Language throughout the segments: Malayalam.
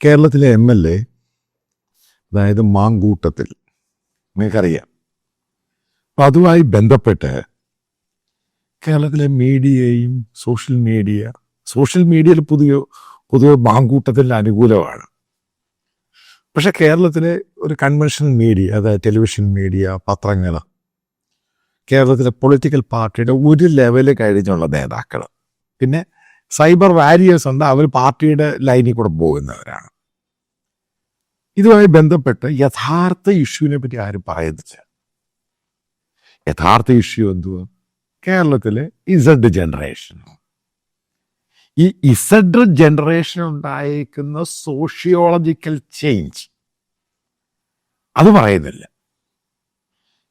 കേരളത്തിലെ എം എൽ എ അതായത് മാങ്കൂട്ടത്തിൽ നിങ്ങൾക്കറിയാം. അപ്പം അതുമായി ബന്ധപ്പെട്ട് കേരളത്തിലെ മീഡിയയും സോഷ്യൽ മീഡിയ സോഷ്യൽ മീഡിയയിൽ പുതിയ പുതിയ മാങ്കൂട്ടത്തിന് അനുകൂലമാണ്. പക്ഷെ കേരളത്തിലെ ഒരു കൺവെൻഷണൽ മീഡിയ അതായത് ടെലിവിഷൻ മീഡിയ പത്രങ്ങൾ കേരളത്തിലെ പൊളിറ്റിക്കൽ പാർട്ടിയുടെ ഒരു ലെവൽ കഴിഞ്ഞുള്ള നേതാക്കൾ പിന്നെ സൈബർ വാരിയേഴ്സ് ഉണ്ട് അവർ പാർട്ടിയുടെ ലൈനിൽ കൂടെ പോകുന്നവരാണ്. ഇതുമായി ബന്ധപ്പെട്ട് യഥാർത്ഥ ഇഷ്യൂവിനെ പറ്റി ആരും പറയുന്നില്ല യഥാർത്ഥ ഇഷ്യൂ എന്തുവാ? കേരളത്തിലെ ഇസഡ് ജനറേഷൻ. ഈ ഇസഡ് ജനറേഷൻ ഉണ്ടായിരിക്കുന്ന സോഷ്യോളജിക്കൽ ചേഞ്ച്. അത് പറയുന്നില്ല.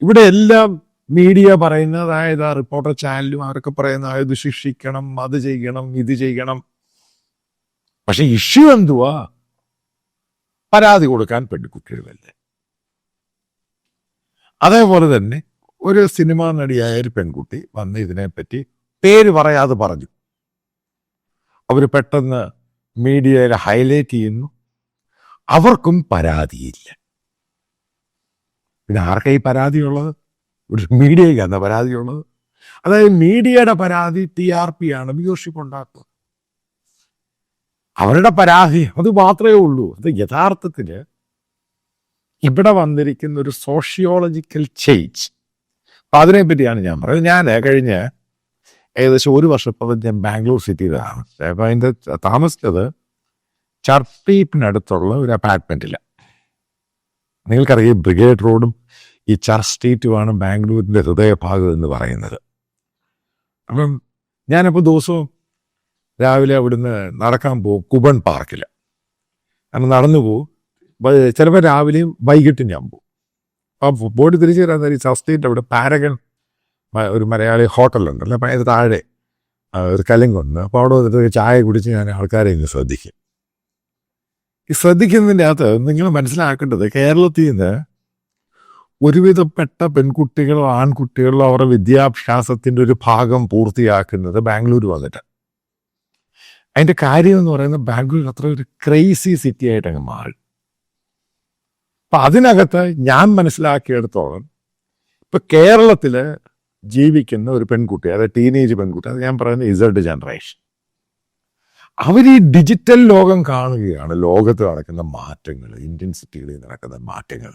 ഇവിടെ എല്ലാം മീഡിയ പറയുന്ന അതായത് റിപ്പോർട്ടർ ചാനലും അവരൊക്കെ പറയുന്ന ഇത് ശിക്ഷിക്കണം അത് ചെയ്യണം ഇത് ചെയ്യണം. പക്ഷെ ഇഷ്യൂ എന്തുവാ? പരാതി കൊടുക്കാൻ പെൺകുട്ടികളല്ലേ. അതേപോലെ തന്നെ ഒരു സിനിമാ നടിയായ ഒരു പെൺകുട്ടി വന്ന് ഇതിനെപ്പറ്റി പേര് പറയാതെ പറഞ്ഞു. അവർ പെട്ടെന്ന് മീഡിയയിൽ ഹൈലൈറ്റ് ചെയ്യുന്നു. അവർക്കും പരാതിയില്ല. പിന്നെ ആർക്കാ ഈ പരാതിയുള്ളത്? ഒരു മീഡിയയ്ക്കാണ് പരാതിയുള്ളത്. അതായത് മീഡിയയുടെ പരാതി ടി ആർ പി ആണ് വ്യൂഷിപ്പ് ഉണ്ടാക്കുക. അവരുടെ പരാതി അത് മാത്രമേ ഉള്ളൂ. അത് യഥാർത്ഥത്തിൽ ഇവിടെ വന്നിരിക്കുന്ന ഒരു സോഷ്യോളജിക്കൽ ചേഞ്ച് അപ്പൊ അതിനെപ്പറ്റിയാണ് ഞാൻ പറയുന്നത്. ഞാൻ കഴിഞ്ഞ ഏകദേശം ഒരു വർഷം ഇപ്പം ഞാൻ ബാംഗ്ലൂർ സിറ്റിയിലാണ്. അപ്പൊ അതിന്റെ താമസിച്ചത് ചർപ്പീപ്പിനടുത്തുള്ള ഒരു അപ്പാർട്ട്മെന്റിലാണ് നിങ്ങൾക്കറിയാം ബ്രിഗേഡ് റോഡും ഈ ചർച്ച് സ്ട്രീറ്റുമാണ് ബാംഗ്ലൂരിന്റെ ഹൃദയഭാഗം എന്ന് പറയുന്നത്. അപ്പം ഞാനപ്പോൾ ദിവസവും രാവിലെ അവിടുന്ന് നടക്കാൻ പോകും കുബൺ പാർക്കിൽ കാരണം നടന്നു പോകും. ചിലപ്പോൾ രാവിലെയും വൈകിട്ടും ഞാൻ പോകും. അപ്പോൾ ബോഡി തിരിച്ചു വരാൻ നേരം ചർച്ച് സ്ട്രീറ്റ് അവിടെ പാരഗൺ ഒരു മലയാളി ഹോട്ടലുണ്ടല്ലോ. അപ്പം അതിന് താഴെ ഒരു കലിങ്കുണ്ട് അപ്പോൾ അവിടെ വന്നിട്ട് ചായ കുടിച്ച് ഞാൻ ആൾക്കാരെ ഇന്ന് ശ്രദ്ധിക്കും. ഈ ശ്രദ്ധിക്കുന്നതിന്റെ അകത്ത് നിങ്ങൾ മനസ്സിലാക്കേണ്ടത് കേരളത്തിൽ നിന്ന് ഒരുവിധപ്പെട്ട പെൺകുട്ടികളോ ആൺകുട്ടികളോ അവരുടെ വിദ്യാഭ്യാസത്തിന്റെ ഒരു ഭാഗം പൂർത്തിയാക്കുന്നത് ബാംഗ്ലൂർ വന്നിട്ട്. അതിന്റെ കാര്യം എന്ന് പറയുന്നത് ബാംഗ്ലൂർ അത്ര ഒരു ക്രൈസി സിറ്റി ആയിട്ട് അങ്ങ് മാറി. അപ്പൊ അതിനകത്ത് ഞാൻ മനസ്സിലാക്കിയെടുത്തോളം ഇപ്പൊ കേരളത്തിൽ ജീവിക്കുന്ന ഒരു പെൺകുട്ടി അതായത് ടീനേജ് പെൺകുട്ടി അത് ഞാൻ പറയുന്നത് ഇസഡ് ജനറേഷൻ അവർ ഈ ഡിജിറ്റൽ ലോകം കാണുകയാണ് ലോകത്ത് നടക്കുന്ന മാറ്റങ്ങൾ ഇന്ത്യൻ സിറ്റികളിൽ നടക്കുന്ന മാറ്റങ്ങൾ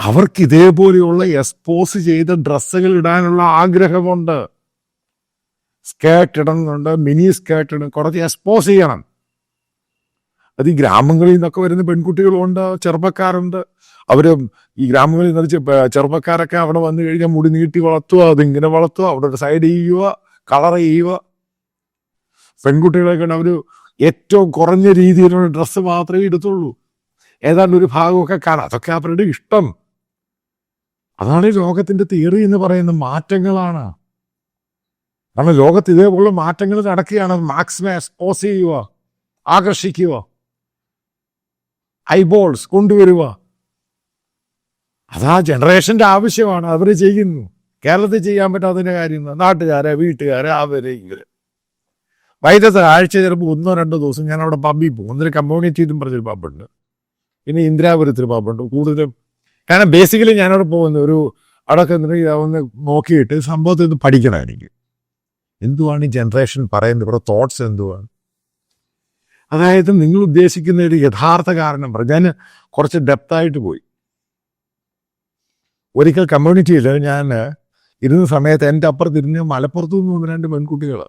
അവർക്ക് ഇതേപോലെയുള്ള എക്സ്പോസ് ചെയ്ത ഡ്രസ്സുകൾ ഇടാനുള്ള ആഗ്രഹമുണ്ട്. സ്കേർട്ട് ഇടുന്നുണ്ട് മിനി സ്കേർട്ട് ഇടും കുറച്ച് എക്സ്പോസ് ചെയ്യണം. അത് ഈ ഗ്രാമങ്ങളിൽ നിന്നൊക്കെ വരുന്ന പെൺകുട്ടികളുണ്ട് ചെറുപ്പക്കാരുണ്ട്. അവർ ഈ ഗ്രാമങ്ങളിൽ നിന്ന് ചെറുപ്പക്കാരൊക്കെ അവിടെ വന്നു കഴിഞ്ഞാൽ മുടി നീട്ടി വളർത്തുക അതിങ്ങനെ വളർത്തുക ഒരു സൈഡ് ചെയ്യുക കളർ ചെയ്യുക. പെൺകുട്ടികളെ അവർ ഏറ്റവും കുറഞ്ഞ രീതിയിലുള്ള ഡ്രസ്സ് മാത്രമേ എടുത്തുള്ളൂ. ഏതാണ്ട് ഒരു ഭാഗമൊക്കെ കാണാം. അതൊക്കെ അവരുടെ ഇഷ്ടം. അതാണ് ഈ ലോകത്തിന്റെ തിയറി എന്ന് പറയുന്ന മാറ്റങ്ങളാണ്. കാരണം ലോകത്ത് ഇതേപോലെ മാറ്റങ്ങൾ നടക്കുകയാണ്. മാക്സിമം എക്സ്പോസ് ചെയ്യുക ആകർഷിക്കുക ഐബോൾസ് കൊണ്ടുവരിക. അതാ ജനറേഷന്റെ ആവശ്യമാണ്. അവർ ചെയ്യുന്നു. കേരളത്തിൽ ചെയ്യാൻ പറ്റാത്തതിന്റെ കാര്യം നാട്ടുകാരെ വീട്ടുകാരെ അവരെ ഇവർ വൈദ്യുത ആഴ്ച ചിലപ്പോൾ ഒന്നോ രണ്ടോ ദിവസം ഞാൻ അവിടെ പബ്ബിൽ പോകും ഒന്നൊരു കമ്മ്യൂണിറ്റിയിലും പറഞ്ഞൊരു പബ്ബുണ്ട് പിന്നെ ഇന്ദിരാപുരത്തൊരു പബ്ബുണ്ട് കൂടുതലും കാരണം ബേസിക്കലി ഞാനവിടെ പോകുന്ന ഒരു അവിടെ എന്നിട്ട് ഒന്ന് നോക്കിയിട്ട് സംഭവത്തിൽ നിന്ന് പഠിക്കണം എനിക്ക്. എന്തുവാണ് ഈ ജനറേഷൻ പറയുന്നത്? ഇവിടെ തോട്ട്സ് എന്തുവാണ്? അതായത് നിങ്ങൾ ഉദ്ദേശിക്കുന്ന ഒരു യഥാർത്ഥ കാരണം പറ ഞാൻ കുറച്ച് ഡെപ്തായിട്ട് പോയി. ഒരിക്കൽ കമ്മ്യൂണിറ്റിയിൽ ഞാൻ ഇരുന്ന സമയത്ത് എന്റെ അപ്പുറത്ത് ഇരുന്ന് മലപ്പുറത്തു നിന്ന് ഒന്ന് രണ്ട് പെൺകുട്ടികൾ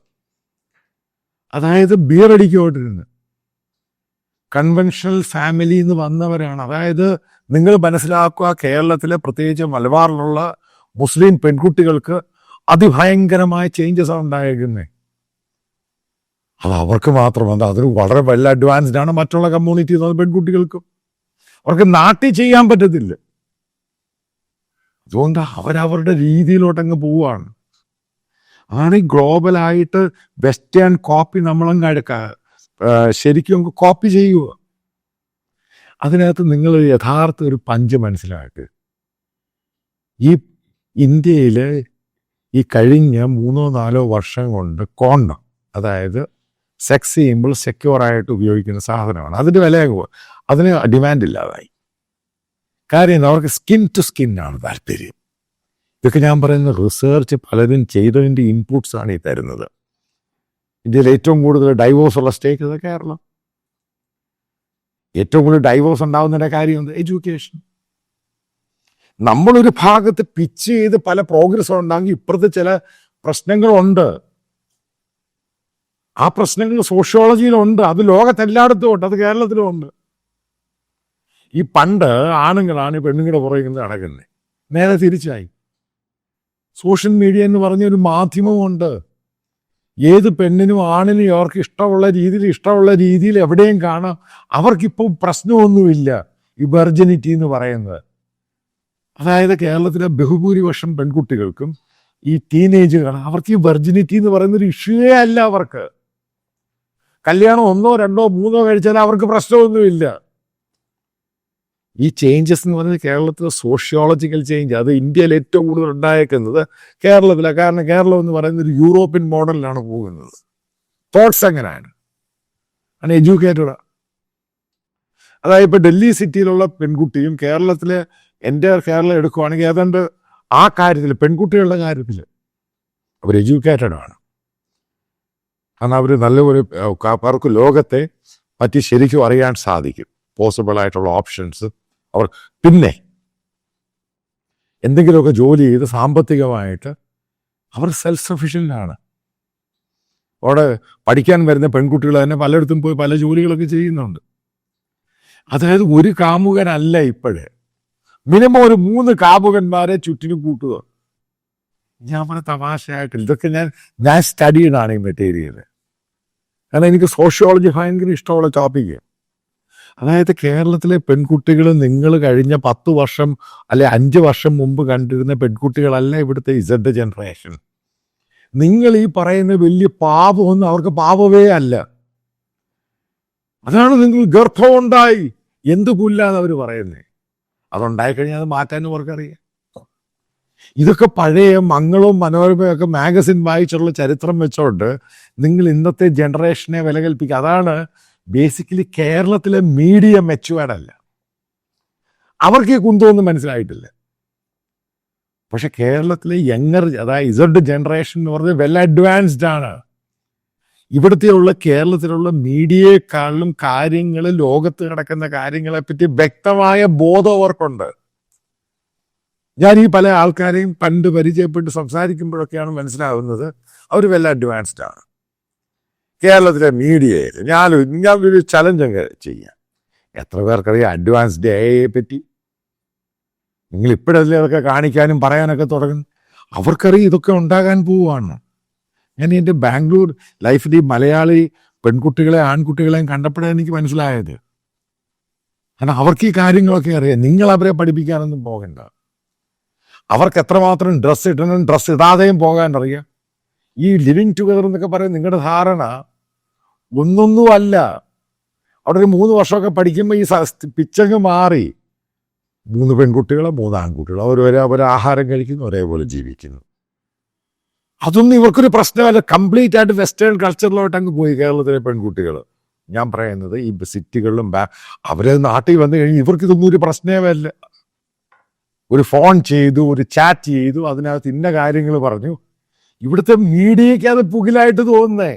അതായത് ബിയർ അടിക്കുമായിട്ടിരുന്ന് കൺവെൻഷണൽ ഫാമിലിന്ന് വന്നവരാണ്. അതായത് നിങ്ങൾ മനസ്സിലാക്കുക കേരളത്തിലെ പ്രത്യേകിച്ച് മലബാറിലുള്ള മുസ്ലിം പെൺകുട്ടികൾക്ക് അതിഭയങ്കരമായ ചേഞ്ചസ് ആണ് ഉണ്ടായിരിക്കുന്നത് അത് അവർക്ക് മാത്രമല്ല അത് വളരെ വലിയ അഡ്വാൻസ്ഡ് ആണ് മറ്റുള്ള കമ്മ്യൂണിറ്റി പെൺകുട്ടികൾക്കും. അവർക്ക് നാട്ടിൽ ചെയ്യാൻ പറ്റത്തില്ല. അതുകൊണ്ട് അവരവരുടെ രീതിയിലോട്ടങ്ങ് പോവുകയാണ്. അതാണ് ഈ ഗ്ലോബലായിട്ട് വെസ്റ്റേൺ കോപ്പി നമ്മളങ്ങ് ശരിക്കും കോപ്പി ചെയ്യുക. അതിനകത്ത് നിങ്ങൾ യഥാർത്ഥ ഒരു പഞ്ച് മനസ്സിലാക്കുക ഈ ഇന്ത്യയിൽ ഈ കഴിഞ്ഞ മൂന്നോ നാലോ വർഷം കൊണ്ട് കോണ്ടം അതായത് സെക്സ് ചെയ്യുമ്പോൾ സെക്യൂർ ആയിട്ട് ഉപയോഗിക്കുന്ന സാധനമാണ്. അതിന് വില അതിന് ഡിമാൻഡ് ഇല്ലാതായി. കാര്യം? അവർക്ക് സ്കിൻ ടു സ്കിൻ ആണ് താല്പര്യം. ഇതൊക്കെ ഞാൻ പറയുന്ന റിസർച്ച് പലരും ചെയ്തതിന്റെ ഇൻപുട്സാണ് ഈ തരുന്നത്. ഇന്ത്യയിൽ ഏറ്റവും കൂടുതൽ ഡൈവോഴ്സ് ഉള്ള സ്റ്റേറ്റ് കേരളം ഏറ്റവും കൂടുതൽ ഡൈവോഴ്സ് ഉണ്ടാകുന്നതിന്റെ കാര്യം എഡ്യൂക്കേഷൻ നമ്മളൊരു ഭാഗത്ത് പിച്ച് ചെയ്ത് പല പ്രോഗ്രസ് ഉണ്ടാകും ഇപ്പുറത്ത് ചില പ്രശ്നങ്ങളുണ്ട്. ആ പ്രശ്നങ്ങൾ സോഷ്യോളജിയിലുണ്ട് അത് ലോകത്തെല്ലായിടത്തും ഉണ്ട്. അത് കേരളത്തിലും ഉണ്ട്. ഈ പണ്ട് ആണുങ്ങളാണ് പെണ്ണുങ്ങളുടെ പുറകിൽ നടക്കുന്നത് നേരെ തിരിച്ചായി. സോഷ്യൽ മീഡിയ എന്ന് പറഞ്ഞ ഒരു മാധ്യമമുണ്ട്. ഏത് പെണ്ണിനും ആണിനും അവർക്ക് ഇഷ്ടമുള്ള രീതിയിൽ ഇഷ്ടമുള്ള രീതിയിൽ എവിടെയും കാണാം. അവർക്കിപ്പോൾ പ്രശ്നമൊന്നുമില്ല. ഈ എന്ന് പറയുന്നത്. അതായത് കേരളത്തിലെ ബഹുഭൂരിപക്ഷം പെൺകുട്ടികൾക്കും ഈ ടീനേജുകൾ അവർക്ക് ഈ വെർജിനിറ്റി എന്ന് പറയുന്ന ഒരു ഇഷ്യൂവേ അല്ല അവർക്ക്. കല്യാണം ഒന്നോ രണ്ടോ മൂന്നോ കഴിച്ചാൽ അവർക്ക് പ്രശ്നമൊന്നുമില്ല. ഈ ചേഞ്ചസ് എന്ന് പറയുന്നത് കേരളത്തിലെ സോഷ്യോളജിക്കൽ ചേഞ്ച് അത് ഇന്ത്യയിൽ ഏറ്റവും കൂടുതൽ ഉണ്ടായേക്കുന്നത് കേരളത്തിലാണ് കാരണം കേരളം എന്ന് പറയുന്നത് ഒരു യൂറോപ്യൻ മോഡലിലാണ് പോകുന്നത്. തോട്ട്സ് എങ്ങനെയാണ് ആണ് എഡ്യൂക്കേറ്റഡ് അതായത് ഇപ്പൊ ഡൽഹി സിറ്റിയിലുള്ള പെൺകുട്ടിയും കേരളത്തിലെ എന്റെ കേരളം എടുക്കുവാണെങ്കിൽ ഏതാണ്ട് ആ കാര്യത്തിൽ പെൺകുട്ടികളുടെ കാര്യത്തിൽ അവർ എഡ്യൂക്കേറ്റഡ് ആണ്. കാരണം അവർ നല്ലൊരു അവർക്ക് ലോകത്തെ പറ്റി ശരിക്കും അറിയാൻ സാധിക്കും. പോസിബിൾ ആയിട്ടുള്ള ഓപ്ഷൻസ് അവർ പിന്നെ എന്തെങ്കിലുമൊക്കെ ജോലി ചെയ്ത് സാമ്പത്തികമായിട്ട് അവർ സെൽഫ് സഫീഷ്യന്റ് ആണ്. അവിടെ പഠിക്കാൻ വരുന്ന പെൺകുട്ടികൾ തന്നെ പലയിടത്തും പോയി പല ജോലികളൊക്കെ ചെയ്യുന്നുണ്ട്. അതായത് ഒരു കാമുകനല്ല ഇപ്പോഴേ. മിനിമം ഒരു മൂന്ന് കാമുകന്മാരെ ചുറ്റിനും കൂട്ടുക ഞാൻ പറഞ്ഞ തമാശയായിട്ടില്ല ഇതൊക്കെ ഞാൻ ഞാൻ സ്റ്റഡീഡാണ് ഈ മെറ്റീരിയൽ കാരണം എനിക്ക് സോഷ്യോളജി ഭയങ്കര ഇഷ്ടമുള്ള ടോപ്പിക്ക് അതായത് കേരളത്തിലെ പെൺകുട്ടികൾ നിങ്ങൾ കഴിഞ്ഞ പത്ത് വർഷം അല്ലെ അഞ്ച് വർഷം മുമ്പ് കണ്ടിരുന്ന പെൺകുട്ടികളല്ല ഇവിടുത്തെ ഇസഡ് ജനറേഷൻ നിങ്ങൾ ഈ പറയുന്ന വലിയ പാപമൊന്നും അവർക്ക് പാപമേ അല്ല. അതാണ് നിങ്ങൾ ഗർഭമുണ്ടായി. എന്ത് പുല്ലാന്ന് അവർ പറയുന്നത് അതുണ്ടായി കഴിഞ്ഞാൽ അത് മാറ്റാനും അവർക്കറിയാം. ഇതൊക്കെ പഴയ മംഗളവും മനോരമയൊക്കെ മാഗസിൻ വായിച്ചുള്ള ചരിത്രം വെച്ചോണ്ട് നിങ്ങൾ ഇന്നത്തെ ജനറേഷനെ വില കൽപ്പിക്കുക അതാണ് ബേസിക്കലി കേരളത്തിലെ മീഡിയ മെച്ചുവേർഡ് അല്ല. അവർക്ക് ഈ കുന്തമൊന്നും മനസ്സിലായിട്ടില്ല. പക്ഷെ കേരളത്തിലെ യങ്ങർ അതായത് ഇസഡ് ജനറേഷൻ എന്ന് പറഞ്ഞാൽ വെൽ അഡ്വാൻസ്ഡ് ആണ്. ഇവിടുത്തെയുള്ള കേരളത്തിലുള്ള മീഡിയയെക്കാളും കാര്യങ്ങൾ ലോകത്ത് കിടക്കുന്ന കാര്യങ്ങളെ പറ്റി വ്യക്തമായ ബോധം അവർക്കുണ്ട്. ഞാൻ ഈ പല ആൾക്കാരെയും പണ്ട് പരിചയപ്പെട്ട് സംസാരിക്കുമ്പോഴൊക്കെയാണ് മനസ്സിലാവുന്നത്. അവർ വെൽ അഡ്വാൻസ്ഡ് ആണ്. കേരളത്തിലെ മീഡിയയിൽ ഞാൻ ഞാൻ ഒരു ചലഞ്ച് അങ്ങ് ചെയ്യാം. എത്ര പേർക്കറിയാം അഡ്വാൻസ്ഡ് ഡേയെ പറ്റി? നിങ്ങൾ ഇപ്പോഴല്ലേ അതൊക്കെ കാണിക്കാനും പറയാനൊക്കെ തുടങ്ങും അവർക്കറിയാം ഇതൊക്കെ ഉണ്ടാകാൻ പോവുകയാണ് ഞാൻ എന്റെ ബാംഗ്ലൂർ ലൈഫിൽ ഈ മലയാളി പെൺകുട്ടികളെ ആൺകുട്ടികളെയും കണ്ടപ്പോഴാണ് എനിക്ക് മനസ്സിലായത്. കാരണം അവർക്ക് ഈ കാര്യങ്ങളൊക്കെ അറിയാം. നിങ്ങൾ അവരെ പഠിപ്പിക്കാനൊന്നും പോകണ്ട. അവർക്ക് എത്രമാത്രം ഡ്രസ്സ് ഇടണം ഡ്രസ്സ് ഇടാതെയും പോകാൻ അറിയാം. ഈ ലിവിങ് ടുഗദർ എന്നൊക്കെ പറയുന്നത് നിങ്ങളുടെ ധാരണ ഒന്നൊന്നും അല്ല അവിടെ ഒരു മൂന്ന് വർഷമൊക്കെ പഠിക്കുമ്പോൾ ഈ പിച്ചങ്ങ് മാറി. മൂന്ന് പെൺകുട്ടികളോ മൂന്ന് ആൺകുട്ടികളോ അവർ ഒരേ ഒരു ആഹാരം കഴിക്കുന്നു ഒരേപോലെ ജീവിക്കുന്നു. അതൊന്നും ഇവർക്കൊരു പ്രശ്നമല്ല. കംപ്ലീറ്റ് ആയിട്ട് വെസ്റ്റേൺ കൾച്ചറിലോട്ട് അങ്ങ് പോയി കേരളത്തിലെ പെൺകുട്ടികൾ ഞാൻ പറയുന്നത് ഈ സിറ്റികളിലും അവരെ നാട്ടിൽ വന്നു കഴിഞ്ഞ് ഇവർക്ക് ഇതൊന്നും ഒരു പ്രശ്നമല്ല ഒരു ഫോൺ ചെയ്തു ഒരു ചാറ്റ് ചെയ്തു അതിനകത്ത് ഇന്ന കാര്യങ്ങൾ പറഞ്ഞു. ഇവിടുത്തെ മീഡിയയ്ക്ക് അത് പുകിലായിട്ട് തോന്നുന്നേ.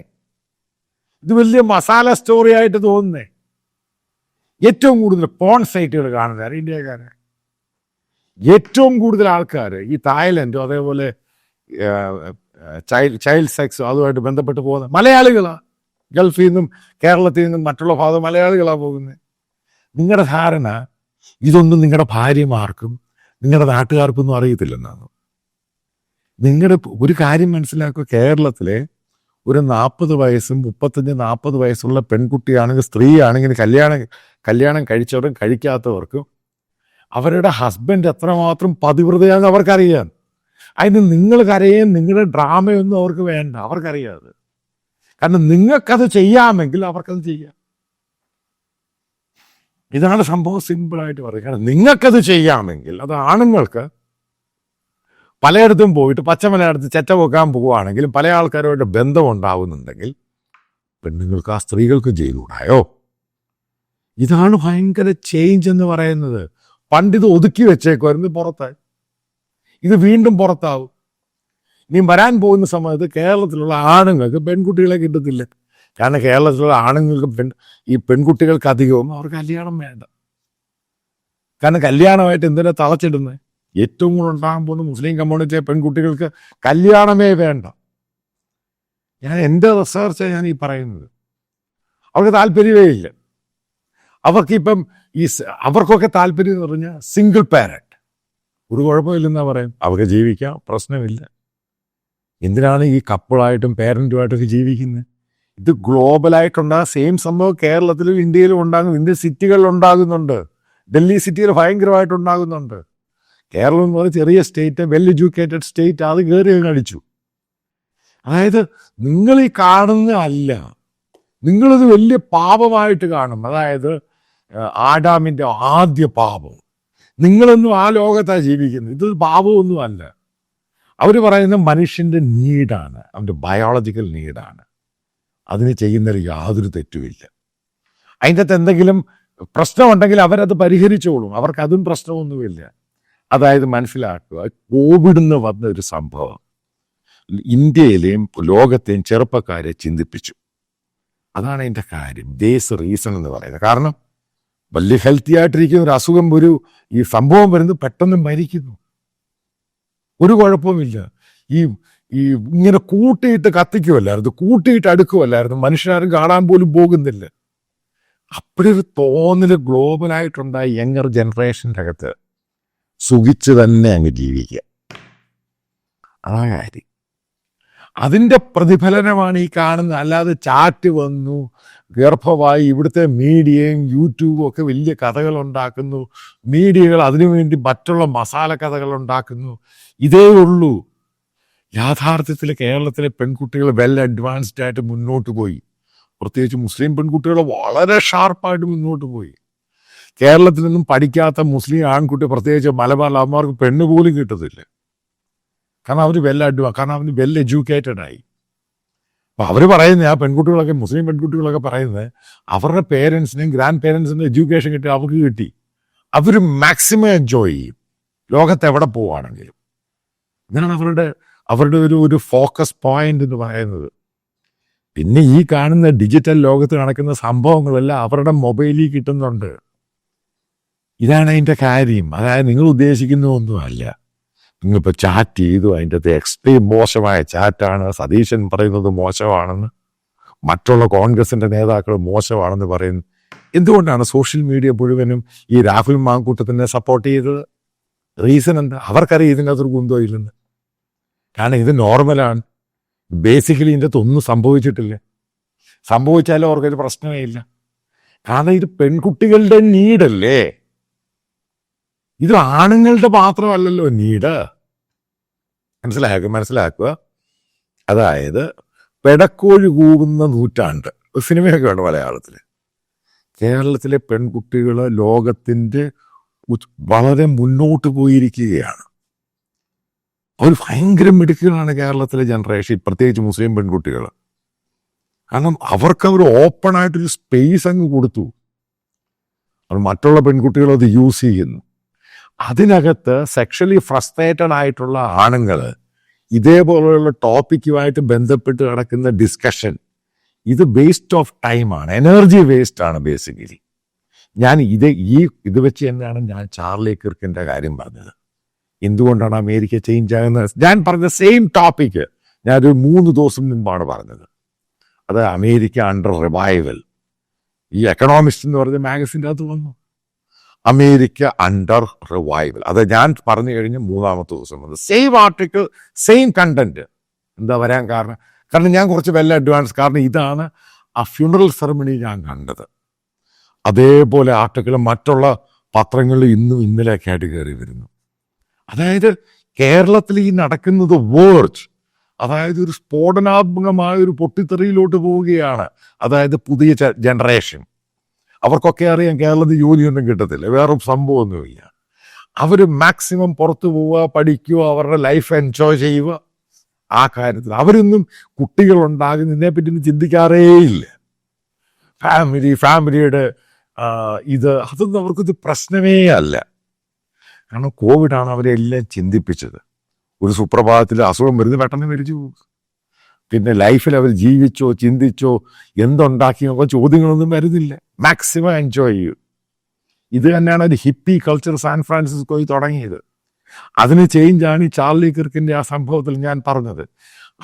ഇത് വലിയ മസാല സ്റ്റോറി ആയിട്ട് തോന്നുന്നേ. ഏറ്റവും കൂടുതൽ പോൺ സൈറ്റുകൾ കാണുന്നത് ഇന്ത്യക്കാരെ. ഏറ്റവും കൂടുതൽ ആൾക്കാർ ഈ തായ്ലൻഡോ അതേപോലെ ചൈൽഡ് ചൈൽഡ് സെക്സും അതുമായിട്ട് ബന്ധപ്പെട്ട് പോകുന്ന മലയാളികളാണ് ഗൾഫിൽ നിന്നും കേരളത്തിൽ നിന്നും മറ്റുള്ള ഭാഗം മലയാളികളാണ് പോകുന്നത് നിങ്ങളുടെ ധാരണ ഇതൊന്നും നിങ്ങളുടെ ഭാര്യമാർക്കും നിങ്ങളുടെ നാട്ടുകാർക്കൊന്നും അറിയത്തില്ലെന്നാണ്. നിങ്ങളുടെ ഒരു കാര്യം മനസ്സിലാക്കുക കേരളത്തിലെ ഒരു നാൽപ്പത് വയസ്സും മുപ്പത്തഞ്ച് നാൽപ്പത് വയസ്സുള്ള പെൺകുട്ടിയാണെങ്കിൽ സ്ത്രീയാണെങ്കിൽ കല്യാണം കല്യാണം കഴിച്ചവർക്കും കഴിക്കാത്തവർക്കും അവരുടെ ഹസ്ബൻഡ് എത്രമാത്രം പതിവ്രതയാണെന്ന് അവർക്കറിയാം. അതിന് നിങ്ങൾ കരയും നിങ്ങളുടെ ഡ്രാമയൊന്നും അവർക്ക് വേണ്ട അവർക്കറിയാതെ കാരണം നിങ്ങൾക്കത് ചെയ്യാമെങ്കിൽ അവർക്കത് ചെയ്യാം. ഇതാണ് സംഭവം സിമ്പിളായിട്ട് പറയുക കാരണം നിങ്ങൾക്കത് ചെയ്യാമെങ്കിൽ അത് ആണുങ്ങൾക്ക് പലയിടത്തും പോയിട്ട് പച്ചമലയിടത്ത് ചെറ്റ പോക്കാൻ പോവുകയാണെങ്കിലും പല ആൾക്കാരുമായിട്ട് ബന്ധം ഉണ്ടാവുന്നുണ്ടെങ്കിൽ പെണ്ണുങ്ങൾക്ക് ആ സ്ത്രീകൾക്ക് ചെയ്തുകൂടായോ ഇതാണ് ഭയങ്കര ചേഞ്ച് എന്ന് പറയുന്നത്. പണ്ടിത് ഒതുക്കി വെച്ചേക്കുമായിരുന്നു പുറത്തായി. ഇത് വീണ്ടും പുറത്താവും. ഇനി വരാൻ പോകുന്ന സമയത്ത് കേരളത്തിലുള്ള ആണുങ്ങൾക്ക് പെൺകുട്ടികളെ കിട്ടത്തില്ല. കാരണം കേരളത്തിലുള്ള ആണുങ്ങൾക്ക് പെൺ ഈ പെൺകുട്ടികൾക്ക് അധികവും അവർ കല്യാണം വേണ്ട. കാരണം കല്യാണമായിട്ട് എന്തിനാ തളച്ചിടുന്നത് ഏറ്റവും കൂടുതൽ ഉണ്ടാകാൻ പോകുന്ന മുസ്ലിം കമ്മ്യൂണിറ്റിയെ പെൺകുട്ടികൾക്ക് കല്യാണമേ വേണ്ട. ഞാൻ എന്റെ റിസർച്ച് ഞാൻ ഈ പറയുന്നത്. അവർക്ക് താല്പര്യമേ ഇല്ല. അവർക്കിപ്പം ഈ അവർക്കൊക്കെ താല്പര്യം എന്ന് പറഞ്ഞാൽ സിംഗിൾ പാരന്റ് ഒരു കുഴപ്പമില്ലെന്നാ പറയും അവർക്ക് ജീവിക്കാം പ്രശ്നമില്ല. എന്തിനാണ് ഈ കപ്പിളായിട്ടും പേരന്റുമായിട്ടൊക്കെ ജീവിക്കുന്നത് ഇത് ഗ്ലോബലായിട്ടുണ്ടാകും സെയിം സംഭവം കേരളത്തിലും ഇന്ത്യയിലും ഉണ്ടാകും ഇന്ത്യൻ സിറ്റികളിൽ ഉണ്ടാകുന്നുണ്ട്. ഡൽഹി സിറ്റിയിൽ ഭയങ്കരമായിട്ട് ഉണ്ടാകുന്നുണ്ട്. കേരളം എന്ന് പറയുന്ന ചെറിയ സ്റ്റേറ്റ് വെൽ എഡ്യൂക്കേറ്റഡ് സ്റ്റേറ്റ് അത് കയറി അടിച്ചു. അതായത് നിങ്ങൾ ഈ കാണുന്ന അല്ല. നിങ്ങളിത് വലിയ പാപമായിട്ട് കാണും. അതായത് ആഡാമിന്റെ ആദ്യ പാപം. നിങ്ങളൊന്നും ആ ലോകത്താണ് ജീവിക്കുന്നത്. ഇത് പാപമൊന്നും അല്ല. അവർ പറയുന്ന മനുഷ്യന്റെ നീഡാണ്. അവന്റെ ബയോളജിക്കൽ നീഡാണ്. അതിന് ചെയ്യുന്നതിൽ യാതൊരു തെറ്റുമില്ല അതിന്റെ അകത്ത് എന്തെങ്കിലും പ്രശ്നമുണ്ടെങ്കിൽ അവരത് പരിഹരിച്ചോളും. അവർക്ക് അതും പ്രശ്നമൊന്നുമില്ല. അതായത് മനസ്സിലാക്കുക കോവിഡ് എന്ന് വന്ന ഒരു സംഭവം. ഇന്ത്യയിലെയും ലോകത്തെയും ചെറുപ്പക്കാരെ ചിന്തിപ്പിച്ചു. അതാണ് അതിന്റെ കാര്യം. ദേസ് റീസൺ എന്ന് പറയുന്നത്. കാരണം വലിയ ഹെൽത്തി ആയിട്ടിരിക്കുന്ന ഒരു അസുഖം ഒരു ഈ സംഭവം വരുന്നത് പെട്ടെന്ന് മരിക്കുന്നു. ഒരു കുഴപ്പവുമില്ല. ഈ ഈ ഇങ്ങനെ കൂട്ടിയിട്ട് കത്തിക്കുമല്ലായിരുന്നു കൂട്ടിയിട്ട് അടുക്കുമല്ലായിരുന്നു മനുഷ്യനാരും കാണാൻ പോലും പോകുന്നില്ല. അപ്പോഴൊരു തോന്നൽ ഗ്ലോബലായിട്ടുണ്ടായി യങ്ങർ ജനറേഷന്റെ അകത്ത്. സുഖിച്ച് തന്നെ അങ്ങ് ജീവിക്കുക. അതാ കാര്യം. അതിന്റെ പ്രതിഫലനമാണ് ഈ കാണുന്നത്. അല്ലാതെ ചാറ്റ് വന്നു ഗർഭമായി ഇവിടുത്തെ മീഡിയയും യൂട്യൂബും ഒക്കെ വലിയ കഥകൾ ഉണ്ടാക്കുന്നു. മീഡിയകൾ അതിനുവേണ്ടി മറ്റുള്ള മസാല കഥകൾ ഉണ്ടാക്കുന്നു. ഇതേ ഉള്ളൂ. യാഥാർത്ഥ്യത്തിൽ കേരളത്തിലെ പെൺകുട്ടികൾ വെൽ അഡ്വാൻസ്ഡ് ആയിട്ട് മുന്നോട്ട് പോയി. പ്രത്യേകിച്ച് മുസ്ലിം പെൺകുട്ടികൾ വളരെ ഷാർപ്പായിട്ട് മുന്നോട്ട് പോയി. കേരളത്തിൽ നിന്നും പഠിക്കാത്ത മുസ്ലിം ആൺകുട്ടി പ്രത്യേകിച്ച് മലബാർ അമ്മമാർക്ക് പെണ്ണ് പോലും കിട്ടത്തില്ല. കാരണം അവർ വെൽ അഡ്വാ കാരണം അവന് വെൽ എഡ്യൂക്കേറ്റഡ് ആയി. അപ്പൊ അവർ പറയുന്നത് ആ പെൺകുട്ടികളൊക്കെ മുസ്ലിം പെൺകുട്ടികളൊക്കെ പറയുന്നത് അവരുടെ പേരൻസിനും ഗ്രാൻഡ് പേരൻസിനും എഡ്യൂക്കേഷൻ കിട്ടി അവർക്ക് കിട്ടി. അവർ മാക്സിമം എൻജോയ് ചെയ്യും. ലോകത്ത് എവിടെ പോവുകയാണെങ്കിലും ഇതാണ് അവരുടെ അവരുടെ ഒരു ഒരു ഫോക്കസ് പോയിന്റ് എന്ന് പറയുന്നത്. പിന്നെ ഈ കാണുന്ന ഡിജിറ്റൽ ലോകത്ത് നടക്കുന്ന സംഭവങ്ങളെല്ലാം അവരുടെ മൊബൈലിൽ കിട്ടുന്നുണ്ട്. ഇതാണ് അതിന്റെ കാര്യം. അതായത് നിങ്ങൾ ഉദ്ദേശിക്കുന്ന ഒന്നുമല്ല. നിങ്ങളിപ്പോൾ ചാറ്റ് ചെയ്തു അതിന്റെ അത് എക്സ്ട്രീം മോശമായ ചാറ്റാണ് സതീശൻ പറയുന്നത് മോശമാണെന്ന്. മറ്റുള്ള കോൺഗ്രസിന്റെ നേതാക്കൾ മോശമാണെന്ന് പറയുന്നു. എന്തുകൊണ്ടാണ് സോഷ്യൽ മീഡിയ മുഴുവനും ഈ രാഹുൽ മാങ്കൂട്ടത്തിനെ സപ്പോർട്ട് ചെയ്തത്? റീസൺ എന്താ? അവർക്കറിയാം ഇതിനകത്തൊരു കുന്തോ ഇല്ലെന്ന്. കാരണം ഇത് നോർമലാണ് ബേസിക്കലി ഇതിന്റെ അകത്ത് ഒന്നും സംഭവിച്ചിട്ടില്ല. സംഭവിച്ചാലും അവർക്കൊരു പ്രശ്നമേ ഇല്ല. കാരണം ഇത് പെൺകുട്ടികളുടെ നീഡല്ലേ ഇത് ആണുങ്ങളുടെ മാത്രമല്ലല്ലോ നീട്. മനസ്സിലാക്കുക മനസ്സിലാക്കുക അതായത് പെടക്കോഴി കൂവുന്ന നൂറ്റാണ്ട്. സിനിമയൊക്കെ ഉണ്ട് മലയാളത്തിൽ കേരളത്തിലെ പെൺകുട്ടികൾ ലോകത്തിന്റെ വളരെ മുന്നോട്ട് പോയിരിക്കുകയാണ്. അവർ ഭയങ്കര മിടുക്കുകളാണ് കേരളത്തിലെ ജനറേഷൻ പ്രത്യേകിച്ച് മുസ്ലിം പെൺകുട്ടികൾ കാരണം അവർക്ക് അവർ ഓപ്പണായിട്ടൊരു സ്പേസ് അങ്ങ് കൊടുത്തു. അവർ മറ്റുള്ള പെൺകുട്ടികൾ അത് യൂസ് ചെയ്യുന്നു. അതിനകത്ത് സെക്ഷലി ഫ്രസ്ട്രേറ്റഡ് ആയിട്ടുള്ള ആണുങ്ങൾ ഇതേപോലെയുള്ള ടോപ്പിക്കുമായിട്ട് ബന്ധപ്പെട്ട് കിടക്കുന്ന ഡിസ്കഷൻ ഇത് വേസ്റ്റ് ഓഫ് ടൈമാണ് എനർജി വേസ്റ്റ് ആണ് ബേസിക്കലി ഞാൻ ഇത് ഈ ഇത് വെച്ച് തന്നെയാണ് ഞാൻ ചാർലി കിർക്കിന്റെ കാര്യം പറഞ്ഞത്. എന്തുകൊണ്ടാണ് അമേരിക്ക ചേഞ്ച് ആകുന്നത്? ഞാൻ പറഞ്ഞ സെയിം ടോപ്പിക്ക് ഞാനൊരു മൂന്ന് ദിവസം മുമ്പാണ് പറഞ്ഞത്. അത് അമേരിക്ക അണ്ടർ റിവൈവൽ ഈ എക്കണോമിസ്റ്റ് എന്ന് പറഞ്ഞ മാഗസിന്റെ അകത്ത് വന്നു. അമേരിക്ക അണ്ടർ റിവൈവൽ അത് ഞാൻ പറഞ്ഞു കഴിഞ്ഞ് മൂന്നാമത്തെ ദിവസം വന്നത് സെയിം ആർട്ടിക്കിൾ സെയിം കണ്ടന്റ് എന്താ വരാൻ കാരണം? കാരണം ഞാൻ കുറച്ച് വെല്ല അഡ്വാൻസ് കാരണം ഇതാണ് ആ ഫ്യൂണറൽ സെറമണി ഞാൻ കണ്ടത്. അതേപോലെ ആർട്ടിക്കിൾ മറ്റുള്ള പത്രങ്ങളിൽ ഇന്നും ഇന്നലെയൊക്കെ ആയിട്ട് കയറി വരുന്നു. അതായത് കേരളത്തിൽ ഈ നടക്കുന്നത് വേർഡ് അതായത് ഒരു സ്ഫോടനാത്മകമായ ഒരു പൊട്ടിത്തെറിയിലോട്ട് പോവുകയാണ്. അതായത് പുതിയ ജനറേഷൻ അവർക്കൊക്കെ അറിയാം കേരളത്തിൽ ജോലിയൊന്നും കിട്ടത്തില്ല. വേറെ സംഭവമൊന്നുമില്ല. അവർ മാക്സിമം പുറത്തു പോവുക പഠിക്കുക അവരുടെ ലൈഫ് എൻജോയ് ചെയ്യുക. ആ കാര്യത്തിൽ അവരൊന്നും കുട്ടികളുണ്ടാകുന്നതിനെ പറ്റി ഒന്നും ചിന്തിക്കാറേ ഇല്ല. ഫാമിലി ഫാമിലിയുടെ ഇത് അതൊന്നും അവർക്കൊരു പ്രശ്നമേ അല്ല. കാരണം കോവിഡാണ് അവരെ എല്ലാം ചിന്തിപ്പിച്ചത്. ഒരു സുപ്രഭാതത്തിൽ അസുഖം വരുന്നത് പെട്ടെന്ന് മരിച്ചു പോകും. പിന്നെ ലൈഫിൽ അവർ ജീവിച്ചോ ചിന്തിച്ചോ എന്തുണ്ടാക്കിയോ ചോദ്യങ്ങളൊന്നും വരുന്നില്ല. മാക്സിമം എൻജോയ് ചെയ്യും. ഇത് തന്നെയാണ് ഒരു ഹിപ്പി കൾച്ചർ സാൻ ഫ്രാൻസിസ്കോയിൽ തുടങ്ങിയത്. അതിന് ചേഞ്ചാണ് ഈ ചാർലി കിർക്കിന്റെ ആ സംഭവത്തിൽ ഞാൻ പറഞ്ഞത്.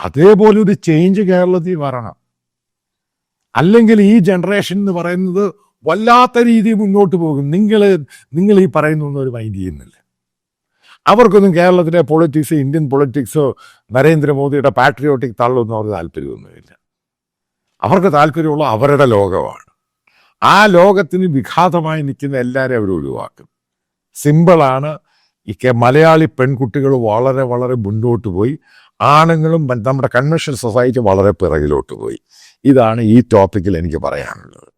അതേപോലെ ഒരു ചേഞ്ച് കേരളത്തിൽ വരണം. അല്ലെങ്കിൽ ഈ ജനറേഷൻ എന്ന് പറയുന്നത് വല്ലാത്ത രീതിയിൽ മുന്നോട്ട് പോകും. നിങ്ങൾ നിങ്ങൾ ഈ പറയുന്നൊന്നും ഒരു മൈൻഡ് ചെയ്യുന്നില്ല. അവർക്കൊന്നും കേരളത്തിലെ പൊളിറ്റിക്സ് ഇന്ത്യൻ പൊളിറ്റിക്സോ നരേന്ദ്രമോദിയുടെ പാട്രിയോട്ടിക് തള്ളൊന്നും അവർക്ക് താല്പര്യമൊന്നുമില്ല. അവർക്ക് താല്പര്യമുള്ള അവരുടെ ലോകമാണ്. ആ ലോകത്തിന് വിഘാതമായി നിൽക്കുന്ന എല്ലാവരെയും അവർ ഒഴിവാക്കും. സിമ്പിളാണ് ഈ മലയാളി പെൺകുട്ടികൾ വളരെ വളരെ മുന്നോട്ട് പോയി. ആണുങ്ങളും നമ്മുടെ കൺവെൻഷൻ സൊസൈറ്റി വളരെ പിറകിലോട്ട് പോയി. ഇതാണ് ഈ ടോപ്പിക്കിൽ എനിക്ക് പറയാനുള്ളത്.